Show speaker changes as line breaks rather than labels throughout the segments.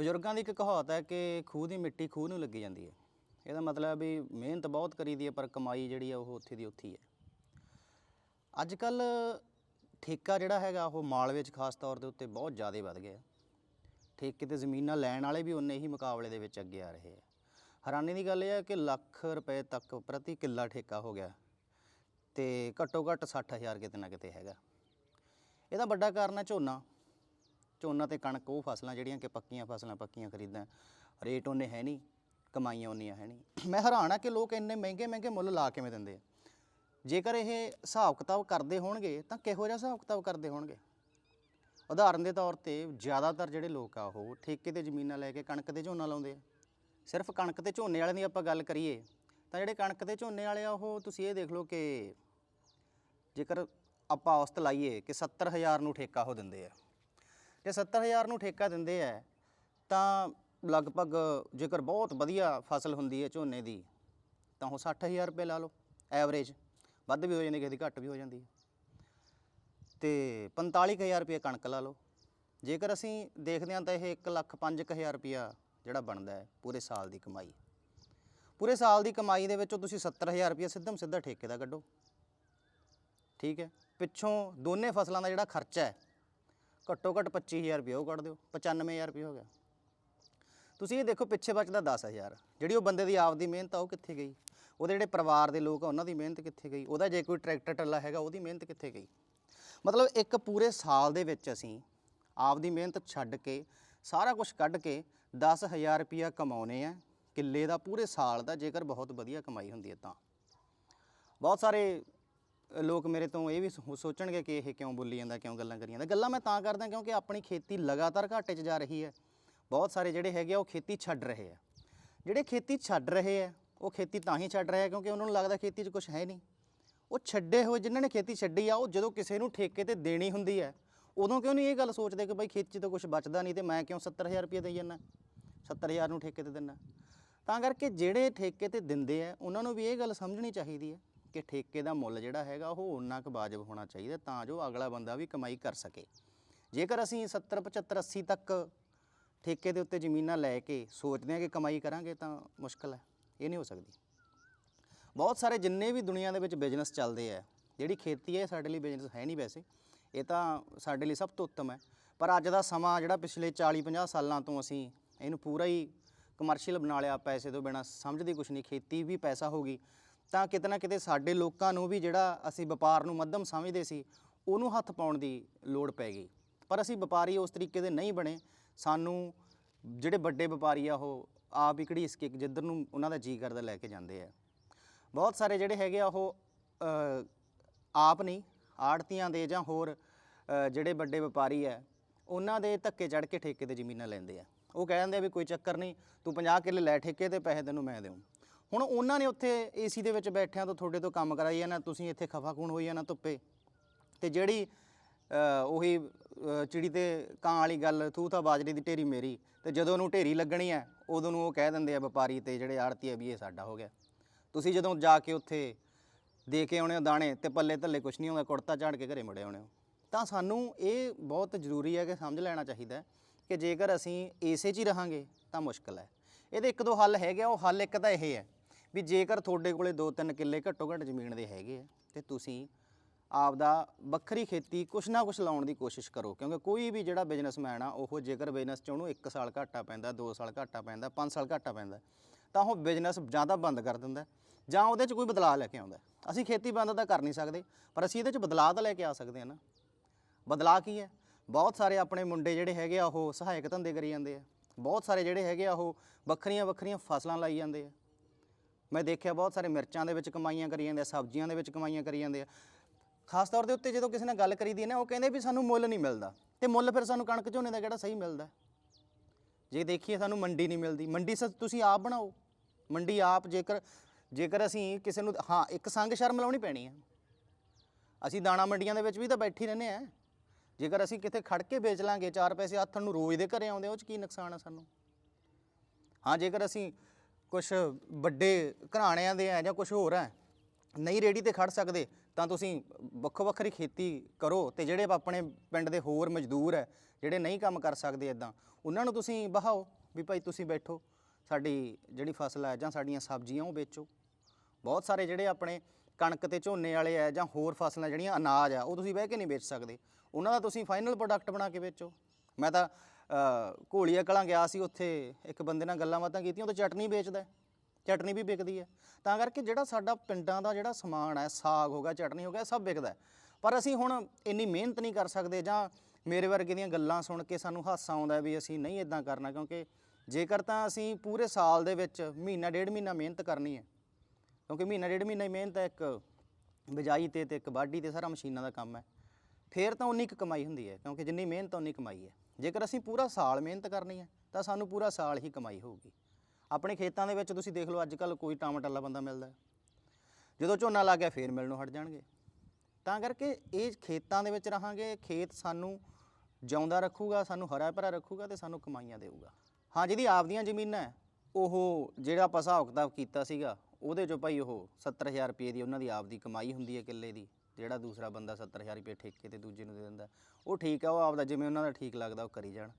ਬਜ਼ੁਰਗਾਂ ਦੀ ਇੱਕ ਕਹਾਵਤ ਹੈ ਕਿ ਖੂਹ ਦੀ ਮਿੱਟੀ ਖੂਹ ਨੂੰ ਲੱਗੀ ਜਾਂਦੀ ਹੈ। ਇਹਦਾ ਮਤਲਬ ਵੀ ਮਿਹਨਤ ਬਹੁਤ ਕਰੀ ਦੀ ਹੈ, ਪਰ ਕਮਾਈ ਜਿਹੜੀ ਆ ਉਹ ਉੱਥੇ ਦੀ ਉੱਥੇ ਹੀ ਹੈ। ਅੱਜ ਕੱਲ ਠੇਕਾ ਜਿਹੜਾ ਹੈਗਾ, ਉਹ ਮਾਲਵੇ 'ਚ ਖਾਸ ਤੌਰ ਦੇ ਉੱਤੇ ਬਹੁਤ ਜ਼ਿਆਦਾ ਵੱਧ ਗਿਆ। ਠੇਕੇ ਤੇ ਜ਼ਮੀਨਾਂ ਲੈਣ ਵਾਲੇ ਵੀ ਉਨੇ ਹੀ ਮੁਕਾਬਲੇ ਦੇ ਵਿੱਚ ਅੱਗੇ ਆ ਰਹੇ ਆ। ਹੈਰਾਨੀ ਦੀ ਗੱਲ ਇਹ ਹੈ ਕਿ ਲੱਖ ਰੁਪਏ ਤੱਕ ਪ੍ਰਤੀ ਕਿੱਲਾ ਠੇਕਾ ਹੋ ਗਿਆ ਤੇ ਘੱਟੋ ਘੱਟ 60000 ਕਿਤੇ ਨਾ ਕਿਤੇ ਹੈਗਾ। ਇਹਦਾ ਵੱਡਾ ਕਾਰਨ ਹੈ ਝੋਨਾ। ਝੋਨਾ ਤੇ ਕਣਕ, ਉਹ ਫਸਲਾਂ ਜਿਹੜੀਆਂ ਕਿ ਪੱਕੀਆਂ ਫਸਲਾਂ, ਪੱਕੀਆਂ ਖਰੀਦਾਂ ਰੇਟ ਉਹਨੇ ਹੈ ਨਹੀਂ, ਕਮਾਈਆਂ ਉਹਨੀਆਂ ਹੈ ਨਹੀਂ। ਮੈਂ ਹੈਰਾਨ ਆ ਕਿ ਲੋਕ ਇੰਨੇ ਮਹਿੰਗੇ ਮਹਿੰਗੇ ਮੁੱਲ ਲਾ ਕਿਵੇਂ ਦਿੰਦੇ ਆ? ਜੇਕਰ ਇਹ ਹਿਸਾਬ ਕਿਤਾਬ ਕਰਦੇ ਹੋਣਗੇ, ਤਾਂ ਕਿਹੋ ਜਿਹਾ ਹਿਸਾਬ ਕਿਤਾਬ ਕਰਦੇ ਹੋਣਗੇ? ਉਦਾਹਰਨ ਦੇ ਤੌਰ ਤੇ ਜ਼ਿਆਦਾਤਰ ਜਿਹੜੇ ਲੋਕ ਆ, ਉਹ ਠੇਕੇ ਤੇ ਜ਼ਮੀਨਾਂ ਲੈ ਕੇ ਕਣਕ ਤੇ ਝੋਨਾ ਲਾਉਂਦੇ ਆ। ਸਿਰਫ ਕਣਕ ਤੇ ਝੋਨੇ ਵਾਲਿਆਂ ਦੀ ਆਪਾਂ ਗੱਲ ਕਰੀਏ, ਤਾਂ ਜਿਹੜੇ ਕਣਕ ਤੇ ਝੋਨੇ ਵਾਲੇ ਆ, ਉਹ ਤੁਸੀਂ ਇਹ ਦੇਖ ਲਓ ਕਿ ਜੇਕਰ ਆਪਾਂ ਔਸਤ ਲਾਈਏ ਕਿ 70000 ਨੂੰ ਠੇਕਾ ਉਹ ਦਿੰਦੇ ਆ। ਜੇ 70000 ਨੂੰ ਠੇਕਾ ਦਿੰਦੇ ਆ ਤਾਂ ਲਗਭਗ ਜੇਕਰ ਬਹੁਤ ਵਧੀਆ ਫਸਲ ਹੁੰਦੀ ਹੈ ਝੋਨੇ ਦੀ, ਤਾਂ ਉਹ 60000 ਰੁਪਏ ਲਾ ਲਓ, ਐਵਰੇਜ। ਵੱਧ ਵੀ ਹੋ ਜਾਂਦੀ, ਕਿਸੇ ਦੀ ਘੱਟ ਵੀ ਹੋ ਜਾਂਦੀ ਹੈ ਤੇ 45000 ਰੁਪਏ ਕਣਕ ਲਾ ਲਓ। ਜੇਕਰ ਅਸੀਂ ਦੇਖਦੇ ਹਾਂ ਤਾਂ ਇਹ 1 ਲੱਖ 5000 ਰੁਪਿਆ ਜਿਹੜਾ ਬਣਦਾ ਹੈ ਪੂਰੇ ਸਾਲ ਦੀ ਕਮਾਈ। ਪੂਰੇ ਸਾਲ ਦੀ ਕਮਾਈ ਦੇ ਵਿੱਚੋਂ ਤੁਸੀਂ 70000 ਰੁਪਏ ਸਿੱਧਮ ਸਿੱਧਾ ਠੇਕੇ ਦਾ ਕੱਢੋ। ਠੀਕ ਹੈ ਪਿੱਛੋਂ ਦੋਨੇ ਫਸਲਾਂ ਦਾ ਜਿਹੜਾ ਖਰਚਾ ਹੈ ਘੱਟੋ ਘੱਟ 25000 ਰੁਪਏ ਉਹ ਕੱਢ ਦਿਓ 95000 ਰੁਪਏ ਹੋ ਗਿਆ। ਤੁਸੀਂ ਇਹ ਦੇਖੋ ਪਿੱਛੇ ਬਚਦਾ 10000 ਜਿਹੜੀ ਉਹ ਬੰਦੇ ਦੀ ਆਪਦੀ ਮਿਹਨਤ ਆ, ਉਹ ਕਿੱਥੇ ਗਈ? ਉਹਦੇ ਜਿਹੜੇ ਪਰਿਵਾਰ ਦੇ ਲੋਕ ਆ, ਉਹਨਾਂ ਦੀ ਮਿਹਨਤ ਕਿੱਥੇ ਗਈ? ਉਹਦਾ ਜੇ ਕੋਈ ਟਰੈਕਟਰ ਟੱਲਾ ਹੈਗਾ, ਉਹਦੀ ਮਿਹਨਤ ਕਿੱਥੇ ਗਈ? ਮਤਲਬ ਇੱਕ ਪੂਰੇ ਸਾਲ ਦੇ ਵਿੱਚ ਅਸੀਂ ਆਪਦੀ ਮਿਹਨਤ ਛੱਡ ਕੇ, ਸਾਰਾ ਕੁਝ ਕੱਢ ਕੇ 10000 ਰੁਪਿਆ ਕਮਾਉਨੇ ਆ। ਕਿੱਲੇ ਦਾ ਪੂਰੇ ਸਾਲ ਦਾ ਜੇਕਰ ਬਹੁਤ ਵਧੀਆ ਕਮਾਈ ਹੁੰਦੀ ਹੈ ਤਾਂ। ਬਹੁਤ ਸਾਰੇ ਲੋਕ ਮੇਰੇ ਤੋਂ ਇਹ ਵੀ ਸੋ- ਸੋਚਣਗੇ ਕਿ ਇਹ ਕਿਉਂ ਬੋਲੀ ਜਾਂਦਾ, ਕਿਉਂ ਗੱਲਾਂ ਕਰੀ ਜਾਂਦਾ। ਗੱਲਾਂ ਮੈਂ ਤਾਂ ਕਰਦਾ ਕਿਉਂਕਿ ਆਪਣੀ ਖੇਤੀ ਲਗਾਤਾਰ ਘਾਟੇ 'ਚ ਜਾ ਰਹੀ ਹੈ। ਬਹੁਤ ਸਾਰੇ ਜਿਹੜੇ ਹੈਗੇ ਆ, ਉਹ ਖੇਤੀ ਛੱਡ ਰਹੇ ਆ। ਜਿਹੜੇ ਖੇਤੀ ਛੱਡ ਰਹੇ ਆ, ਉਹ ਖੇਤੀ ਤਾਂ ਹੀ ਛੱਡ ਰਹੇ ਆ ਕਿਉਂਕਿ ਉਹਨਾਂ ਨੂੰ ਲੱਗਦਾ ਖੇਤੀ 'ਚ ਕੁਝ ਹੈ ਨਹੀਂ। ਉਹ ਛੱਡੇ ਹੋਏ, ਜਿਨ੍ਹਾਂ ਨੇ ਖੇਤੀ ਛੱਡੀ ਆ, ਉਹ ਜਦੋਂ ਕਿਸੇ ਨੂੰ ਠੇਕੇ ਤੇ ਦੇਣੀ ਹੁੰਦੀ ਹੈ, ਉਦੋਂ ਕਿਉਂ ਨਹੀਂ ਇਹ ਗੱਲ ਸੋਚਦੇ ਕਿ ਬਈ ਖੇਤੀ 'ਚ ਤਾਂ ਕੁਝ ਬਚਦਾ ਨਹੀਂ ਤੇ ਮੈਂ ਕਿਉਂ 70000 ਰੁਪਏ ਦੇਈ ਜਾਂਦਾ? 70000 ਨੂੰ ਠੇਕੇ ਤੇ ਦਿੰਦਾ। ਤਾਂ ਕਰਕੇ ਜਿਹੜੇ ਠੇਕੇ ਤੇ ਦਿੰਦੇ ਆ, ਉਹਨਾਂ ਨੂੰ ਵੀ ਇਹ ਗੱਲ ਸਮਝਣੀ ਚਾਹੀਦੀ ਹੈ ਕਿ ਠੇਕੇ ਦਾ ਮੁੱਲ ਜਿਹੜਾ ਹੈਗਾ ਉਹ ਉਨਾ ਕੁ ਵਾਜਬ ਹੋਣਾ ਚਾਹੀਦਾ ਤਾਂ ਜੋ ਅਗਲਾ ਬੰਦਾ ਵੀ ਕਮਾਈ ਕਰ ਸਕੇ। ਜੇਕਰ ਅਸੀਂ 70 75 80 ਤੱਕ ਠੇਕੇ ਦੇ ਉੱਤੇ ਜ਼ਮੀਨਾਂ ਲੈ ਕੇ ਸੋਚਦੇ ਹਾਂ ਕਿ ਕਮਾਈ ਕਰਾਂਗੇ ਤਾਂ ਮੁਸ਼ਕਲ ਹੈ, ਇਹ ਨਹੀਂ ਹੋ ਸਕਦੀ। ਬਹੁਤ ਸਾਰੇ ਜਿੰਨੇ ਵੀ ਦੁਨੀਆ ਦੇ ਵਿੱਚ ਬਿਜ਼ਨਸ ਚੱਲਦੇ ਆ, ਜਿਹੜੀ ਖੇਤੀ ਹੈ ਇਹ ਸਾਡੇ ਲਈ ਬਿਜ਼ਨਸ ਹੈ ਨਹੀਂ ਵੈਸੇ, ਇਹ ਤਾਂ ਸਾਡੇ ਲਈ ਸਭ ਤੋਂ ਉੱਤਮ ਹੈ। ਪਰ ਅੱਜ ਦਾ ਸਮਾਂ ਜਿਹੜਾ ਪਿਛਲੇ 40 50 ਸਾਲਾਂ ਤੋਂ ਅਸੀਂ ਇਹਨੂੰ ਪੂਰਾ ਹੀ ਕਮਰਸ਼ੀਅਲ ਬਣਾ ਲਿਆ, ਪੈਸੇ ਤੋਂ ਬਿਨਾ ਸਮਝਦੇ ਕੁਝ ਨਹੀਂ, ਖੇਤੀ ਵੀ ਪੈਸਾ ਹੋ ਗਈ ਤਾਂ ਕਿਤੇ ਨਾ ਕਿਤੇ ਸਾਡੇ ਲੋਕਾਂ ਨੂੰ ਵੀ ਜਿਹੜਾ ਅਸੀਂ ਵਪਾਰ ਨੂੰ ਮੱਧਮ ਸਮਝਦੇ ਸੀ, ਉਹਨੂੰ ਹੱਥ ਪਾਉਣ ਦੀ ਲੋੜ ਪੈ ਗਈ। ਪਰ ਅਸੀਂ ਵਪਾਰੀ ਉਸ ਤਰੀਕੇ ਦੇ ਨਹੀਂ ਬਣੇ। ਸਾਨੂੰ ਜਿਹੜੇ ਵੱਡੇ ਵਪਾਰੀ ਆ, ਉਹ ਆਪ ਹੀ ਘੜੀਸ ਕੇ ਜਿੱਧਰ ਨੂੰ ਉਹਨਾਂ ਦਾ ਜੀ ਕਰਦਾ ਲੈ ਕੇ ਜਾਂਦੇ ਆ। ਬਹੁਤ ਸਾਰੇ ਜਿਹੜੇ ਹੈਗੇ ਆ, ਉਹ ਆਪ ਨਹੀਂ, ਆੜਤੀਆਂ ਦੇ ਜਾਂ ਹੋਰ ਜਿਹੜੇ ਵੱਡੇ ਵਪਾਰੀ ਆ, ਉਹਨਾਂ ਦੇ ਧੱਕੇ ਚੜ ਕੇ ਠੇਕੇ ਤੇ ਜ਼ਮੀਨਾਂ ਲੈਂਦੇ ਆ। ਉਹ ਕਹਿ ਦਿੰਦੇ ਆ ਵੀ ਕੋਈ ਚੱਕਰ ਨਹੀਂ, ਤੂੰ 50 ਕਿੱਲੇ ਲੈ ਠੇਕੇ ਤੇ, ਪੈਸੇ ਤੈਨੂੰ ਮੈਂ ਦੇਵਾਂ ਹੁਣ ਉਹਨਾਂ ਨੇ ਉੱਥੇ ਏਸੀ ਦੇ ਵਿੱਚ ਬੈਠਿਆਂ ਤੋਂ ਤੁਹਾਡੇ ਤੋਂ ਕੰਮ ਕਰਾਈ ਜਾਣਾ ਤੁਸੀਂ ਇੱਥੇ ਖਫਾ ਖੂਨ ਹੋਈ ਜਾਣਾ ਧੁੱਪੇ। ਤੇ ਜਿਹੜੀ ਉਹੀ ਚਿੜੀ ਤੇ ਕਾਂ ਵਾਲੀ ਗੱਲ ਥੂ ਤਾਂ ਬਾਜਰੇ ਦੀ ਢੇਰੀ ਮੇਰੀ, ਤੇ ਜਦੋਂ ਉਹਨੂੰ ਢੇਰੀ ਲੱਗਣੀ ਹੈ, ਉਦੋਂ ਨੂੰ ਉਹ ਕਹਿ ਦਿੰਦੇ ਆ, ਵਪਾਰੀ, ਤੇ ਜਿਹੜੇ ਆੜਤੀ ਆ ਵੀ ਇਹ ਸਾਡਾ ਹੋ ਗਿਆ। ਤੁਸੀਂ ਜਦੋਂ ਜਾ ਕੇ ਉੱਥੇ ਦੇ ਕੇ ਆਉਣੇ ਹੋ ਦਾਣੇ, ਤੇ ਪੱਲੇ ਥੱਲੇ ਕੁਛ ਨਹੀਂ ਹੁੰਦਾ ਕੁੜਤਾ ਝਾੜ ਕੇ ਘਰੇ ਮੁੜੇ ਆਉਣੇ ਹੋ। ਤਾਂ ਸਾਨੂੰ ਇਹ ਬਹੁਤ ਜ਼ਰੂਰੀ ਹੈ ਕਿ ਸਮਝ ਲੈਣਾ ਚਾਹੀਦਾ ਕਿ ਜੇਕਰ ਅਸੀਂ ਏਸੇ 'ਚ ਹੀ ਰਹਾਂਗੇ, ਤਾਂ ਮੁਸ਼ਕਲ ਹੈ। ਇਹਦੇ ਇੱਕ ਦੋ ਹੱਲ ਹੈਗੇ ਆ, ਉਹ ਹੱਲ ਇੱਕ ਤਾਂ ਇਹ ਹੈ ਵੀ ਜੇਕਰ ਤੁਹਾਡੇ ਕੋਲੇ 2-3 ਕਿੱਲੇ ਘੱਟੋ ਘੱਟ ਜ਼ਮੀਨ ਦੇ ਹੈਗੇ ਆ, ਤੇ ਤੁਸੀਂ ਆਪਦਾ ਵੱਖਰੀ ਖੇਤੀ ਕੁਛ ਨਾ ਕੁਛ ਲਾਉਣ ਦੀ ਕੋਸ਼ਿਸ਼ ਕਰੋ, ਕਿਉਂਕਿ ਕੋਈ ਵੀ ਜਿਹੜਾ ਬਿਜ਼ਨਸਮੈਨ ਆ, ਉਹ ਜੇਕਰ ਬਿਜ਼ਨਸ 'ਚ ਉਹਨੂੰ 1 ਸਾਲ ਘਾਟਾ ਪੈਂਦਾ 2 ਸਾਲ ਘਾਟਾ ਪੈਂਦਾ 5 ਸਾਲ ਘਾਟਾ ਪੈਂਦਾ, ਤਾਂ ਉਹ ਬਿਜ਼ਨਸ ਜਾਂ ਤਾਂ ਬੰਦ ਕਰ ਦਿੰਦਾ ਜਾਂ ਉਹਦੇ 'ਚ ਕੋਈ ਬਦਲਾਅ ਲੈ ਕੇ ਆਉਂਦਾ ਅਸੀਂ ਖੇਤੀ ਬੰਦ ਤਾਂ ਕਰ ਨਹੀਂ ਸਕਦੇ, ਪਰ ਅਸੀਂ ਇਹਦੇ 'ਚ ਬਦਲਾਅ ਤਾਂ ਲੈ ਕੇ ਆ ਸਕਦੇ ਹਾਂ ਨਾ। ਬਦਲਾਅ ਕੀ ਹੈ? ਬਹੁਤ ਸਾਰੇ ਆਪਣੇ ਮੁੰਡੇ ਜਿਹੜੇ ਹੈਗੇ ਆ, ਉਹ ਸਹਾਇਕ ਧੰਦੇ ਕਰੀ ਜਾਂਦੇ ਆ। ਬਹੁਤ ਸਾਰੇ ਜਿਹੜੇ ਹੈਗੇ ਆ, ਉਹ ਵੱਖਰੀਆਂ ਵੱਖਰੀਆਂ ਫਸਲਾਂ ਲਾਈ ਜਾਂਦੇ ਆ। ਮੈਂ ਦੇਖਿਆ ਬਹੁਤ ਸਾਰੇ ਮਿਰਚਾਂ ਦੇ ਵਿੱਚ ਕਮਾਈਆਂ ਕਰੀ ਜਾਂਦੇ ਆ, ਸਬਜ਼ੀਆਂ ਦੇ ਵਿੱਚ ਕਮਾਈਆਂ ਕਰੀ ਜਾਂਦੇ ਆ। ਖਾਸ ਤੌਰ ਦੇ ਉੱਤੇ ਜਦੋਂ ਕਿਸੇ ਨਾਲ ਗੱਲ ਕਰੀਦੀ ਹੈ ਨਾ, ਉਹ ਕਹਿੰਦੇ ਵੀ ਸਾਨੂੰ ਮੁੱਲ ਨਹੀਂ ਮਿਲਦਾ ਤੇ ਮੁੱਲ ਫਿਰ ਸਾਨੂੰ ਕਣਕ ਝੋਨੇ ਦਾ ਕਿਹੜਾ ਸਹੀ ਮਿਲਦਾ? ਜੇ ਦੇਖੀਏ ਸਾਨੂੰ ਮੰਡੀ ਨਹੀਂ ਮਿਲਦੀ। ਮੰਡੀ ਸ ਤੁਸੀਂ ਆਪ ਬਣਾਓ। ਮੰਡੀ ਆਪ ਜੇਕਰ ਜੇਕਰ ਅਸੀਂ ਕਿਸੇ ਨੂੰ, ਹਾਂ, ਇੱਕ ਸੰਗ ਸ਼ਰਮ ਲਾਉਣੀ ਪੈਣੀ ਹੈ। ਅਸੀਂ ਦਾਣਾ ਮੰਡੀਆਂ ਦੇ ਵਿੱਚ ਵੀ ਤਾਂ ਬੈਠੀ ਰਹਿੰਦੇ ਆ ਜੇਕਰ ਅਸੀਂ ਕਿਤੇ ਖੜ ਕੇ ਵੇਚ ਲਾਂਗੇ, ਚਾਰ ਪੈਸੇ ਹੱਥ ਨੂੰ ਰੋਜ਼ ਦੇ ਘਰੇ ਆਉਂਦੇ, ਉਹ ਚ ਕੀ ਨੁਕਸਾਨ ਆ ਸਾਨੂੰ? ਹਾਂ, ਜੇਕਰ ਅਸੀਂ ਕੁਝ ਵੱਡੇ ਘਰਾਣਿਆਂ ਦੇ ਆ ਜਾਂ ਕੁਝ ਹੋਰ ਆ ਨਹੀਂ ਰੇੜੀ ਤੇ ਖੜ ਸਕਦੇ, ਤਾਂ ਤੁਸੀਂ ਵੱਖੋ ਵੱਖਰੀ ਖੇਤੀ ਕਰੋ ਤੇ ਜਿਹੜੇ ਆਪਣੇ ਪਿੰਡ ਦੇ ਹੋਰ ਮਜ਼ਦੂਰ ਹੈ ਜਿਹੜੇ ਨਹੀਂ ਕੰਮ ਕਰ ਸਕਦੇ ਇਦਾਂ ਉਹਨਾਂ ਨੂੰ ਤੁਸੀਂ ਬਹਾਓ ਵੀ ਭਾਈ ਤੁਸੀਂ ਬੈਠੋ, ਸਾਡੀ ਜਿਹੜੀ ਫਸਲ ਹੈ ਜਾਂ ਸਾਡੀਆਂ ਸਬਜ਼ੀਆਂ ਉਹ ਵੇਚੋ। ਬਹੁਤ ਸਾਰੇ ਜਿਹੜੇ ਆਪਣੇ ਕਣਕ ਤੇ ਝੋਨੇ ਵਾਲੇ ਆ ਜਾਂ ਹੋਰ ਫਸਲਾਂ ਜਿਹੜੀਆਂ ਅਨਾਜ ਆ ਉਹ ਤੁਸੀਂ ਬਹਿ ਕੇ ਨਹੀਂ ਵੇਚ ਸਕਦੇ, ਉਹਨਾਂ ਦਾ ਤੁਸੀਂ ਫਾਈਨਲ ਪ੍ਰੋਡਕਟ ਬਣਾ ਕੇ ਵੇਚੋ। ਮੈਂ ਤਾਂ ਘੋਲੀਆ ਕਲਾਂ ਗਿਆ ਸੀ ਉੱਥੇ, ਇੱਕ ਬੰਦੇ ਨਾਲ ਗੱਲਾਂ ਬਾਤਾਂ ਕੀਤੀਆਂ, ਉਹ ਤਾਂ ਚਟਨੀ ਵੇਚਦਾ ਚਟਨੀ ਵੀ ਵਿਕਦੀ ਹੈ। ਤਾਂ ਕਰਕੇ ਜਿਹੜਾ ਸਾਡਾ ਪਿੰਡਾਂ ਦਾ ਜਿਹੜਾ ਸਮਾਨ ਹੈ, ਸਾਗ ਹੋ ਗਿਆ, ਚਟਨੀ ਹੋ ਗਿਆ ਸਭ ਵਿਕਦਾ ਪਰ ਅਸੀਂ ਹੁਣ ਇੰਨੀ ਮਿਹਨਤ ਨਹੀਂ ਕਰ ਸਕਦੇ ਜਾਂ ਮੇਰੇ ਵਰਗੇ ਦੀਆਂ ਗੱਲਾਂ ਸੁਣ ਕੇ ਸਾਨੂੰ ਹਾਸਾ ਆਉਂਦਾ ਵੀ ਅਸੀਂ ਨਹੀਂ ਇਦਾਂ ਕਰਨਾ, ਕਿਉਂਕਿ ਜੇਕਰ ਤਾਂ ਅਸੀਂ ਪੂਰੇ ਸਾਲ ਦੇ ਵਿੱਚ ਮਹੀਨਾ, ਡੇਢ ਮਹੀਨਾ ਮਿਹਨਤ ਕਰਨੀ ਹੈ, ਕਿਉਂਕਿ ਮਹੀਨਾ, ਡੇਢ ਮਹੀਨਾ ਹੀ ਮਿਹਨਤ ਹੈ, ਇੱਕ ਬਿਜਾਈ ਤੇ ਤੇ ਇੱਕ ਵਾਢੀ ਤੇ ਸਾਰਾ ਮਸ਼ੀਨਾਂ ਦਾ ਕੰਮ ਹੈ, ਫੇਰ ਤਾਂ ਉਨੀ ਕੁ ਕਮਾਈ ਹੁੰਦੀ ਹੈ, ਕਿਉਂਕਿ ਜਿੰਨੀ ਮਿਹਨਤ ਉਨੀ ਕਮਾਈ ਹੈ। ਜੇਕਰ ਅਸੀਂ ਪੂਰਾ ਸਾਲ ਮਿਹਨਤ ਕਰਨੀ ਹੈ ਤਾਂ ਸਾਨੂੰ ਪੂਰਾ ਸਾਲ ਹੀ ਕਮਾਈ ਹੋਊਗੀ। ਆਪਣੇ ਖੇਤਾਂ ਦੇ ਵਿੱਚ ਤੁਸੀਂ ਦੇਖ ਲਓ ਅੱਜ ਕੱਲ ਕੋਈ ਟਾਮਟਾਲਾ ਬੰਦਾ ਮਿਲਦਾ ਜਦੋਂ ਝੋਨਾ ਲੱਗ ਗਿਆ ਫੇਰ ਮਿਲਣੋਂ ਹਟ ਜਾਣਗੇ। ਤਾਂ ਕਰਕੇ ਇਹ ਖੇਤਾਂ ਦੇ ਵਿੱਚ ਰਹਾਂਗੇ ਖੇਤ ਸਾਨੂੰ ਜਿਉਂਦਾ ਰੱਖੂਗਾ ਸਾਨੂੰ ਹਰਾ ਭਰਾ ਰੱਖੂਗਾ ਤੇ ਸਾਨੂੰ ਕਮਾਈਆਂ ਦੇਊਗਾ। ਹਾਂ ਜਿਹਦੀ ਆਪਦੀਆਂ ਜ਼ਮੀਨਾਂ ਹੈ, ਉਹ ਜਿਹੜਾ ਆਪਾਂ ਹਿਸਾਬ ਕਿਤਾਬ ਕੀਤਾ ਸੀਗਾ ਉਹਦੇ ਚੋਂ ਭਾਈ ਉਹ 70000 ਰੁਪਏ ਦੀ ਉਹਨਾਂ ਦੀ ਆਪਦੀ ਕਮਾਈ ਹੁੰਦੀ ਹੈ ਕਿੱਲੇ ਦੀ। ਜਿਹੜਾ ਦੂਸਰਾ ਬੰਦਾ 70000 ਰੁਪਏ ਠੇਕੇ ਤੇ ਦੂਜੇ ਨੂੰ ਦੇ ਦਿੰਦਾ, ਉਹ ਠੀਕ ਆ, ਉਹ ਆਪਦਾ ਜਿਵੇਂ ਉਹਨਾਂ ਦਾ ਠੀਕ ਲੱਗਦਾ, ਉਹ ਕਰੀ ਜਾਣ।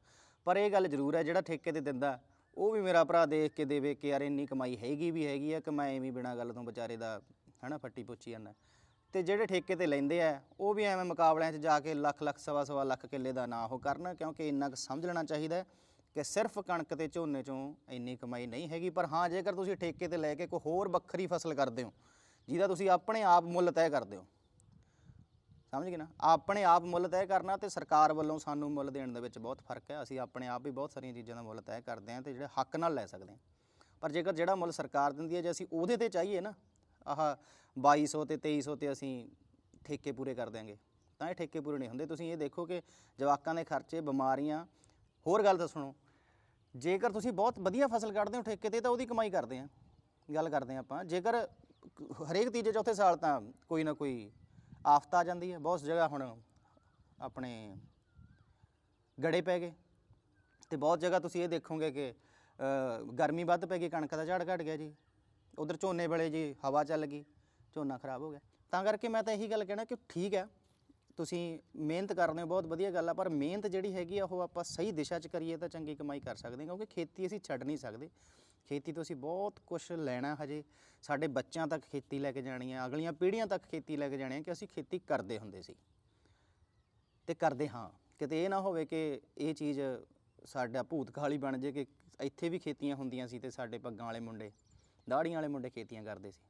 ਪਰ ਇਹ ਗੱਲ ਜ਼ਰੂਰ ਹੈ ਜਿਹੜਾ ਠੇਕੇ ਤੇ ਦਿੰਦਾ, ਉਹ ਵੀ ਮੇਰਾ ਭਰਾ ਦੇਖ ਕੇ ਦੇਵੇ ਕਿ ਯਾਰ ਇੰਨੀ ਕਮਾਈ ਹੈਗੀ ਵੀ ਹੈਗੀ ਆ ਕਿ ਮੈਂ ਐਵੇਂ ਬਿਨਾਂ ਗੱਲ ਤੋਂ ਵਿਚਾਰੇ ਦਾ, ਹਨਾ, ਫੱਟੀ ਪੁੱਛੀ ਜਾਂਦਾ। ਤੇ ਜਿਹੜੇ ਠੇਕੇ ਤੇ ਲੈਂਦੇ ਆ, ਉਹ ਵੀ ਐਵੇਂ ਮੁਕਾਬਲਿਆਂ 'ਚ ਜਾ ਕੇ ਲੱਖ ਲੱਖ, ਸਵਾ ਸਵਾ ਲੱਖ ਕਿੱਲੇ ਦਾ ਨਾ ਉਹ ਕਰਨ, ਕਿਉਂਕਿ ਇੰਨਾ ਕੁ ਸਮਝ ਲੈਣਾ ਚਾਹੀਦਾ ਕਿ ਸਿਰਫ ਕਣਕ ਤੇ ਝੋਨੇ 'ਚੋਂ ਇੰਨੀ ਕਮਾਈ ਨਹੀਂ ਹੈਗੀ। ਪਰ ਹਾਂ, ਜੇਕਰ ਤੁਸੀਂ ਠੇਕੇ ਤੇ ਲੈ ਕੇ ਕੋਈ ਹੋਰ ਵੱਖਰੀ ਫਸਲ ਕਰਦੇ ਹੋ, ਜਿਹਦਾ ਤੁਸੀਂ ਆਪਣੇ ਆਪ ਮੁੱਲ ਤੈਅ ਕਰਦੇ ਹੋ ਸਮਝ ਗਏ ਨਾ? ਆਪਣੇ ਆਪ ਮੁੱਲ ਤੈਅ ਕਰਨਾ ਤੇ ਸਰਕਾਰ ਵੱਲੋਂ ਸਾਨੂੰ ਮੁੱਲ ਦੇਣ ਦੇ ਵਿੱਚ ਬਹੁਤ ਫ਼ਰਕ ਹੈ। ਅਸੀਂ ਆਪਣੇ ਆਪ ਵੀ ਬਹੁਤ ਸਾਰੀਆਂ ਚੀਜ਼ਾਂ ਦਾ ਮੁੱਲ ਤੈਅ ਕਰਦੇ ਹਾਂ ਤੇ ਜਿਹੜੇ ਹੱਕ ਨਾਲ ਲੈ ਸਕਦੇ ਹਾਂ। ਪਰ ਜੇਕਰ ਜਿਹੜਾ ਮੁੱਲ ਸਰਕਾਰ ਦਿੰਦੀ ਹੈ ਜੇ ਅਸੀਂ ਉਹਦੇ ਤੇ ਚਾਹੀਏ ਨਾ, ਆਹ 2200 ਤੇ 2300 ਤੇ ਅਸੀਂ ਠੇਕੇ ਪੂਰੇ ਕਰ ਦਿਆਂਗੇ, ਤਾਂ ਇਹ ਠੇਕੇ ਪੂਰੇ ਨਹੀਂ ਹੁੰਦੇ। ਤੁਸੀਂ ਇਹ ਦੇਖੋ ਕਿ ਜਵਾਕਾਂ ਦੇ ਖਰਚੇ, ਬਿਮਾਰੀਆਂ, ਹੋਰ ਗੱਲ ਤਾਂ ਸੁਣੋ, ਜੇਕਰ ਤੁਸੀਂ ਬਹੁਤ ਵਧੀਆ ਫਸਲ ਕੱਢਦੇ ਹੋ ਠੇਕੇ ਤੇ ਤਾਂ ਉਹਦੀ ਕਮਾਈ ਕਰਦੇ ਆ ਗੱਲ ਕਰਦੇ ਆ ਆਪਾਂ। ਜੇਕਰ ਹਰੇਕ ਤੀਜੇ, ਚੌਥੇ ਸਾਲ ਤਾਂ ਕੋਈ ਨਾ ਕੋਈ ਆਫਤ ਆ ਜਾਂਦੀ ਹੈ। ਬਹੁਤ ਜਗ੍ਹਾ ਹੁਣ ਆਪਣੇ ਗੜੇ ਪੈ ਗਏ ਤੇ ਬਹੁਤ ਜਗ੍ਹਾ ਤੁਸੀਂ ਇਹ ਦੇਖੋਗੇ ਕਿ ਗਰਮੀ ਵੱਧ ਪੈ ਗਈ, ਕਣਕ ਦਾ ਝਾੜ ਘਟ ਗਿਆ ਜੀ। ਉਧਰ ਝੋਨੇ ਵੇਲੇ ਜੀ ਹਵਾ ਚੱਲ ਗਈ, ਝੋਨਾ ਖਰਾਬ ਹੋ ਗਿਆ। ਤਾਂ ਕਰਕੇ ਮੈਂ ਤਾਂ ਇਹੀ ਗੱਲ ਕਹਿਣਾ ਕਿ ਠੀਕ ਹੈ, ਤੁਸੀਂ ਮਿਹਨਤ ਕਰਦੇ ਹੋ, ਬਹੁਤ ਵਧੀਆ ਗੱਲ ਆ, ਪਰ ਮਿਹਨਤ ਜਿਹੜੀ ਹੈਗੀ ਆ, ਉਹ ਆਪਾਂ ਸਹੀ ਦਿਸ਼ਾ 'ਚ ਕਰੀਏ ਤਾਂ ਚੰਗੀ ਕਮਾਈ ਕਰ ਸਕਦੇ ਹਾਂ, ਕਿਉਂਕਿ ਖੇਤੀ ਅਸੀਂ ਛੱਡ ਨਹੀਂ ਸਕਦੇ। ਖੇਤੀ ਤੋਂ ਅਸੀਂ ਬਹੁਤ ਕੁਝ ਲੈਣਾ ਹਜੇ। ਸਾਡੇ ਬੱਚਿਆਂ ਤੱਕ ਖੇਤੀ ਲੈ ਕੇ ਜਾਣੀ ਹੈ, ਅਗਲੀਆਂ ਪੀੜ੍ਹੀਆਂ ਤੱਕ ਖੇਤੀ ਲੈ ਕੇ ਜਾਣੀ ਹੈ ਕਿ ਅਸੀਂ ਖੇਤੀ ਕਰਦੇ ਹੁੰਦੇ ਸੀ। ਤੇ ਕਰਦੇ ਹਾਂ, ਕਿਤੇ ਇਹ ਨਾ ਹੋਵੇ ਕਿ ਇਹ ਚੀਜ਼ ਸਾਡਾ ਭੂਤ ਖਾਲੀ ਬਣ ਜੇ ਕਿ ਇੱਥੇ ਵੀ ਖੇਤੀਆਂ ਹੁੰਦੀਆਂ ਸੀ ਤੇ ਸਾਡੇ ਪੱਗਾਂ ਵਾਲੇ ਮੁੰਡੇ, ਦਾੜੀਆਂ ਵਾਲੇ ਮੁੰਡੇ ਖੇਤੀਆਂ ਕਰਦੇ ਸੀ।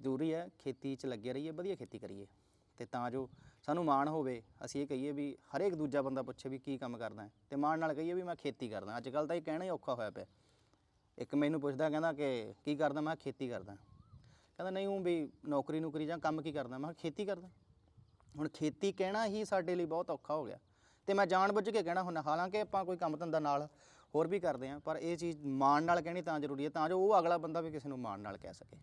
ਜ਼ਰੂਰੀ ਹੈ ਖੇਤੀ 'ਚ ਲੱਗੇ ਰਹੀਏ, ਵਧੀਆ ਖੇਤੀ ਕਰੀਏ। ਤੇ ਤਾਂ ਜੋ ਸਾਨੂੰ ਮਾਣ ਹੋਵੇ, ਅਸੀਂ ਇਹ ਕਹੀਏ ਵੀ ਹਰੇਕ ਦੂਜਾ ਬੰਦਾ ਪੁੱਛੇ ਵੀ ਕੀ ਕੰਮ ਕਰਦਾ ਹੈ। ਤੇ ਮਾਣ ਨਾਲ ਕਹੀਏ ਵੀ ਮੈਂ ਖੇਤੀ ਕਰਦਾ, ਅੱਜ ਕੱਲ ਤਾਂ ਇਹ ਕਹਿਣਾ ਹੀ ਔਖਾ ਹੋਇਆ ਪਿਆ। ਇੱਕ ਮੈਨੂੰ ਪੁੱਛਦਾ ਕਹਿੰਦਾ ਕਿ ਕੀ ਕਰਦਾ? ਮੈਂ ਕਿਹਾ ਖੇਤੀ ਕਰਦਾ। ਕਹਿੰਦਾ ਨਹੀਂ ਉਹ ਵੀ ਨੌਕਰੀ ਨੌਕਰੀ ਜਾਂ ਕੰਮ ਕੀ ਕਰਦਾ? ਮੈਂ ਕਿਹਾ ਖੇਤੀ ਕਰਦਾ। ਹੁਣ ਖੇਤੀ ਕਹਿਣਾ ਹੀ ਸਾਡੇ ਲਈ ਬਹੁਤ ਔਖਾ ਹੋ ਗਿਆ। ਤੇ ਮੈਂ ਜਾਣ ਬੁੱਝ ਕੇ ਕਹਿਣਾ ਹੁੰਦਾ, ਹਾਲਾਂਕਿ ਆਪਾਂ ਕੋਈ ਕੰਮ ਧੰਦਾ ਨਾਲ ਹੋਰ ਵੀ ਕਰਦੇ ਹਾਂ, ਪਰ ਇਹ ਚੀਜ਼ ਮਾਣ ਨਾਲ ਕਹਿਣੀ ਤਾਂ ਜ਼ਰੂਰੀ ਹੈ, ਤਾਂ ਜੋ ਉਹ ਅਗਲਾ ਬੰਦਾ ਵੀ ਕਿਸੇ ਨੂੰ ਮਾਣ ਨਾਲ ਕਹਿ ਸਕੇ।